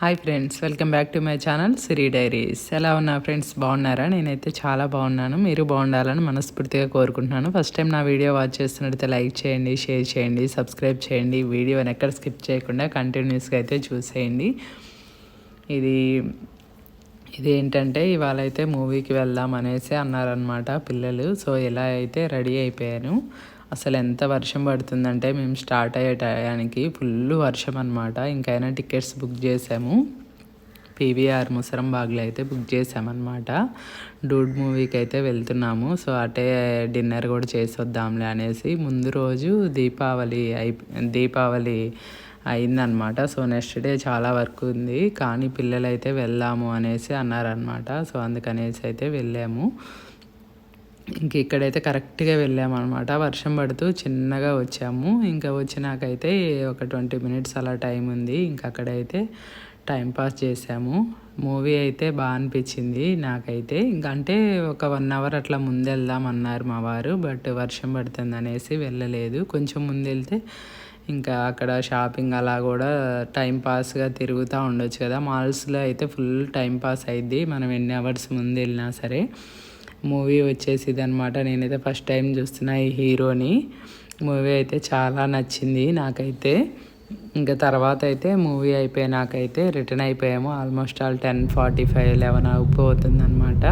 Hi friends welcome back to my channel Siri diaries ఎలా ఉన్నా friends బాగున్నారా? నేనైతే చాలా బాగున్నాను. మీరు బాగుండాలని మనస్ఫూర్తిగా కోరుకుంటున్నాను. ఫస్ట్ టైం నా వీడియో వాచ్ చేస్తున్నట్టయితే లైక్ చేయండి షేర్ చేయండి సబ్స్క్రైబ్ చేయండి. వీడియోని ఎక్కడ స్కిప్ చేయకుండా కంటిన్యూస్గా అయితే చూసేయండి. ఇది ఇది ఏంటంటే ఇవాళ అయితే మూవీకి వెళ్దాం అనేసి అన్నారనమాట పిల్లలు. సో ఇలా అయితే రెడీ అయిపోయాను అసలు ఎంత వర్షం పడుతుందంటే మేము స్టార్ట్ అయ్యే టయానికి ఫుల్ వర్షం అనమాట ఇంకైనా టికెట్స్ బుక్ చేసాము. పీవీఆర్ ముసరం బాగ్లో అయితే బుక్ చేసామన్నమాట. డూడ్ మూవీకి అయితే వెళ్తున్నాము. సో అటే డిన్నర్ కూడా చేసి వద్దాంలే అనేసి ముందు రోజు దీపావళి అయి దీపావళి అయిందనమాట సో నెక్స్ట్ డే చాలా వర్క్ ఉంది. కానీ పిల్లలైతే వెళ్దాము అనేసి అన్నారనమాట సో అందుకనేసి అయితే వెళ్ళాము. ఇంక ఇక్కడైతే కరెక్ట్గా వెళ్ళామన్నమాట. వర్షం పడుతూ చిన్నగా వచ్చాము. ఇంకా వచ్చినాకైతే ఒక ట్వంటీ మినిట్స్ అలా టైం ఉంది. ఇంకా అక్కడైతే టైం పాస్ చేసాము. మూవీ అయితే బాగా అనిపించింది నాకైతే. ఇంకా అంటే ఒక వన్ అవర్ అట్లా ముందు వెళ్దాం అన్నారు మా వారు. బట్ వర్షం పడుతుంది అనేసి వెళ్ళలేదు. కొంచెం ముందు వెళ్తే ఇంకా అక్కడ షాపింగ్ అలా కూడా టైం పాస్గా తిరుగుతూ ఉండొచ్చు కదా. మాల్స్లో అయితే ఫుల్ టైం పాస్ అయింది మనం ఎన్ని అవర్స్ ముందు వెళ్ళినా సరే. మూవీ వచ్చేసి ఇదనమాట నేనైతే ఫస్ట్ టైం చూస్తున్నా ఈ హీరోని. మూవీ అయితే చాలా నచ్చింది నాకైతే. ఇంకా తర్వాత అయితే మూవీ అయిపోయినాకైతే రిటర్న్ అయిపోయాము. Almost all ten forty five eleven అయిపోతుంది అనమాట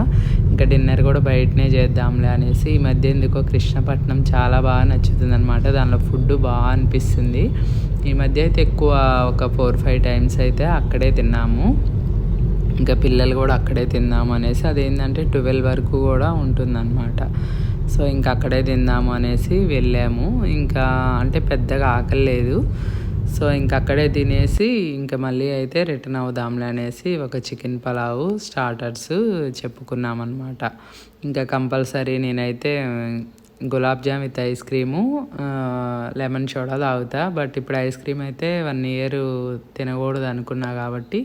ఇంకా డిన్నర్ కూడా బయటనే చేద్దాంలే అనేసి ఈ మధ్య ఎందుకో కృష్ణపట్నం చాలా బాగా నచ్చుతుంది అనమాట దానిలో ఫుడ్ బాగా అనిపిస్తుంది. ఈ మధ్య అయితే ఎక్కువ ఒక ఫోర్ ఫైవ్ టైమ్స్ అయితే అక్కడే తిన్నాము. ఇంకా పిల్లలు కూడా అక్కడే తిందాము అనేసి అదేంటంటే ట్వెల్వ్ వరకు కూడా ఉంటుందన్నమాట. సో ఇంకా అక్కడే తిందాము అనేసి వెళ్ళాము. ఇంకా అంటే పెద్దగా ఆకలి లేదు. సో ఇంకా అక్కడే తినేసి ఇంకా మళ్ళీ అయితే రిటర్న్ అవుదాంలే అనేసి ఒక చికెన్ పలావు స్టార్టర్స్ చెప్పుకున్నామన్నమాట. ఇంకా కంపల్సరీ నేనైతే gulab jam with ice cream lemon soda తాగుతా. బట్ ఇప్పుడు ఐస్ క్రీమ్ అయితే వన్ ఇయర్ తినకూడదు అనుకున్నా కాబట్టి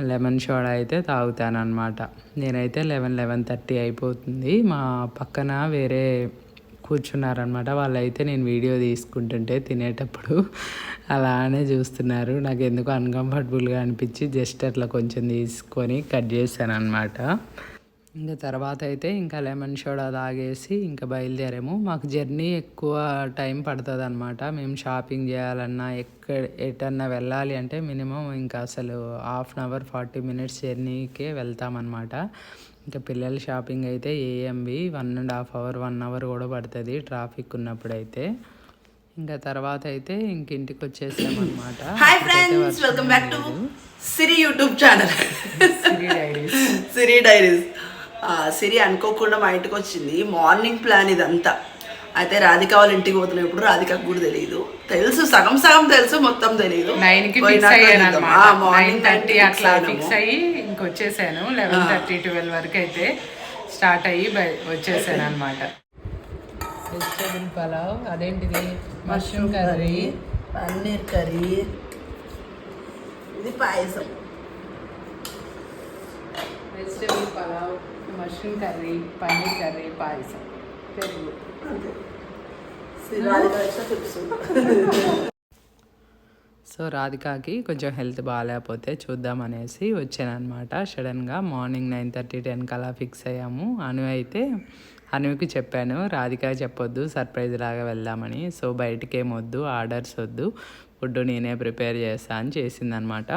లెమన్ సోడా అయితే తాగుతాను అనమాట నేనైతే లెవెన్ లెవెన్ థర్టీ అయిపోతుంది. మా పక్కన వేరే కూర్చున్నారనమాట వాళ్ళైతే నేను వీడియో తీసుకుంటుంటే తినేటప్పుడు అలానే చూస్తున్నారు. నాకు ఎందుకు అన్కంఫర్టబుల్గా అనిపించి జస్ట్ అట్లా కొంచెం తీసుకొని కట్ చేశాను అనమాట ఇంకా తర్వాత అయితే ఇంకా లెమన్ సోడా తాగేసి ఇంకా బయలుదేరాము. మాకు జర్నీ ఎక్కువ టైం పడుతుంది అనమాట మేము షాపింగ్ చేయాలన్నా ఎక్కడ ఎటన్నా వెళ్ళాలి అంటే మినిమం ఇంకా అసలు half an hour forty minutes జర్నీకే వెళ్తామన్నమాట. ఇంకా పిల్లల షాపింగ్ అయితే AMV one and half hour one hour కూడా పడుతుంది ట్రాఫిక్ ఉన్నప్పుడు అయితే ఇంకా తర్వాత అయితే ఇంక ఇంటికి వచ్చేసామన్నమాట hi friends welcome back to Siri YouTube channel Siri diaries Siri అనుకోకుండా మా ఇంటికి వచ్చింది. మార్నింగ్ ప్లాన్ ఇదంతా. అయితే రాధిక వాళ్ళ ఇంటికి పోతున్నాం. ఇప్పుడు రాధికకు కూడా తెలియదు తెలుసు సగం సగం తెలుసు మొత్తం తెలియదు నైన్ థర్టీ అట్లా ఫిక్స్ అయ్యి ఇంకొచ్చేసాను. లెవెన్ థర్టీ ట్వెల్వ్ వరకు అయితే స్టార్ట్ అయ్యి వచ్చేసాను అనమాట వెజిటేబుల్ పలావ్ అదేంటిది? Mushroom curry paneer curry. ఇది పాయసం. Vegetable pulao mushroom curry paneer curry పాయసం. పెరుగు. సో రాధికాకి కొంచెం హెల్త్ బాగాలేకపోతే చూద్దాం అనేసి వచ్చానమాట సడన్గా మార్నింగ్ నైన్ థర్టీ టెన్కి అలా ఫిక్స్ అయ్యాము. అను అయితే అనుకి చెప్పాను రాధిక చెప్పొద్దు సర్ప్రైజ్ లాగా వెళ్దామని. సో బయటికి ఏమొద్దు ఆర్డర్స్ వద్దు. ఫుడ్ నేనే ప్రిపేర్ చేస్తా అని చేసిందనమాట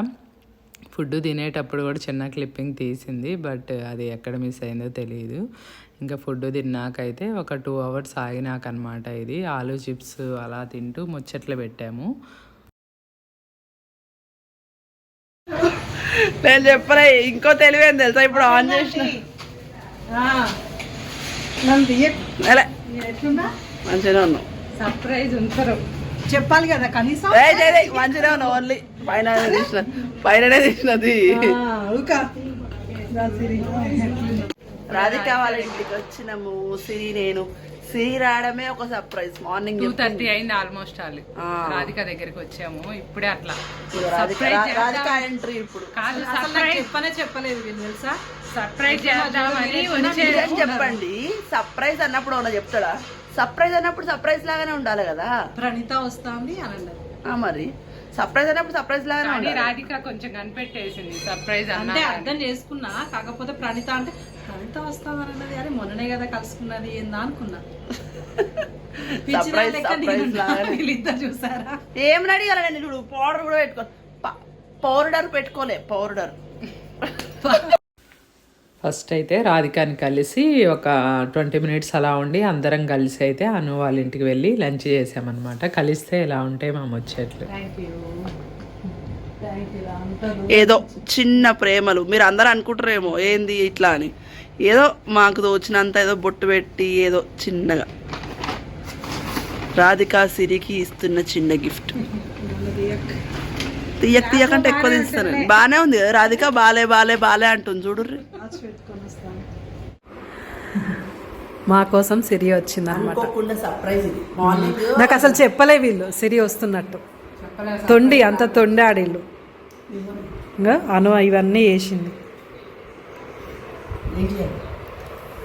ఫుడ్ తినేటప్పుడు కూడా చిన్న క్లిప్పింగ్ తీసింది బట్ అది ఎక్కడ మిస్ అయిందో తెలియదు ఇంకా ఫుడ్ తిన్నాకైతే ఒక టూ అవర్స్ ఆగినాకనమాట ఇది. ఆలు చిప్స్ అలా తింటూ ముచ్చట్లు పెట్టాము. నేను చెప్పలే ఇంకో తెలివేం తెలుసా? ఇప్పుడు ఆన్ చేసిన లే, మంచిగానే ఉన్నావు. సర్ప్రైజ్ ఉంటారు చెప్పాలి కదా కనీసం. మంచిగానే ఉన్నావు ఓన్లీ. పైన తీసిన పైననే తీసినది. రాధిక వాళ్ళ ఇంటికి వచ్చినాము సిరి నేను. సిరి రావడమే ఒక సర్ప్రైజ్ మార్నింగ్ టూ థర్టీ అయింది ఆల్మోస్ట్ ఆల్ ఆ. రాధిక దగ్గరికి వచ్చాము ఇప్పుడే అట్లా. రాధిక. ఎంట్రీ ఇప్పుడు. కాదు సర్ప్రైజ్ చెప్పనే చెప్పలేదు తెలుసా? సర్ప్రైజ్ చేద్దామని చెప్పండి. సర్ప్రైజ్ అన్నప్పుడు ఏమన్నా చెప్తాడా? సర్ప్రైజ్ అన్నప్పుడు సర్ప్రైజ్ లాగానే ఉండాలి కదా. ప్రణీత వస్తుంది అని మరి. సర్ప్రైజ్ అయినప్పుడు సర్ప్రైజ్ ఉండాలి. రాధిక కొంచెం కనిపెట్టేసింది సర్ప్రైజ్ అన్న అంటే అర్థం చేసుకున్నా కాకపోతే ప్రణిత అంటే ప్రణిత వస్తామన్నది అరే మొన్ననే కదా కలుసుకున్నది ఏందా అనుకున్నా. చూసారా? ఏం రెడీ నేను చూడు పౌడర్ కూడా పెట్టుకో. పౌడర్ పెట్టుకోలే పౌడర్ ఫస్ట్ అయితే రాధికాని కలిసి ఒక ట్వంటీ మినిట్స్ అలా ఉండి అందరం కలిసి అయితే అను వాళ్ళ ఇంటికి వెళ్ళి లంచ్ చేసామన్నమాట. కలిస్తే ఇలా ఉంటాయి మా ముచ్చట్లు. థ్యాంక్ యూ థ్యాంక్ యూ అంటారు ఏదో చిన్న ప్రేమలు. మీరు అందరూ అనుకుంటారేమో ఏంది ఇట్లా అని. ఏదో మాకు తోచినంత ఏదో బొట్టు పెట్టి ఏదో చిన్నగా. రాధికా సిరికి ఇస్తున్న చిన్న గిఫ్ట్. తీయక తీయకంటే ఎక్కువ తీస్తాను బాగానే ఉంది కదా రాధిక బాలే బాలే బాలే అంటుంది చూడు పెట్టుకొని వస్తాను మా కోసం సిరి వచ్చింది అనమాట సర్ప్రైజ్ నాకు అసలు చెప్పలే వీళ్ళు సిరి వస్తున్నట్టు. తొండి అంత తొండి ఆడిళ్ళు ఇంకా అను ఇవన్నీ వేసింది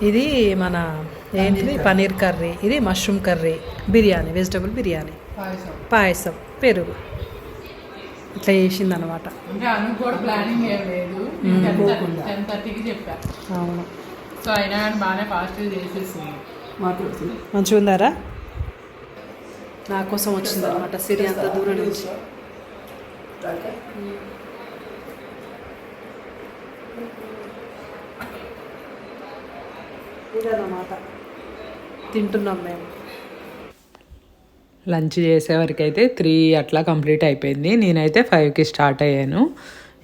ఇది మన ఏంటిది? పనీర్ కర్రీ. ఇది mushroom curry. Biryani vegetable biryani. పాయసం. పెరుగు. ఇట్లా చేసింది అనమాట అంటే అను కూడా ప్లానింగ్ ఏం లేదు. టెన్ థర్టీకి చెప్పా. అవును. సో అయినా కానీ బాగానే ఫాస్ట్గా చేసేసింది మంచిగా ఉందారా? నా కోసం వచ్చింది అనమాట సిరి అంత దూరం నుంచి. ఇదన్నమాట. తింటున్నాం మేము. లంచ్ చేసేవరకు అయితే త్రీ అట్లా కంప్లీట్ అయిపోయింది. నేనైతే ఫైవ్కి స్టార్ట్ అయ్యాను.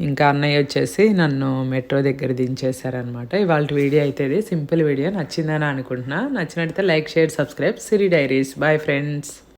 ఇంకా అన్నయ్య వచ్చేసి నన్ను మెట్రో దగ్గర దించేశారనమాట ఇవాళ వీడియో అయితే ఇది సింపుల్ వీడియో. నచ్చిందని అనుకుంటున్నా. నచ్చినట్టయితే like share subscribe. Siri diaries. Bye friends.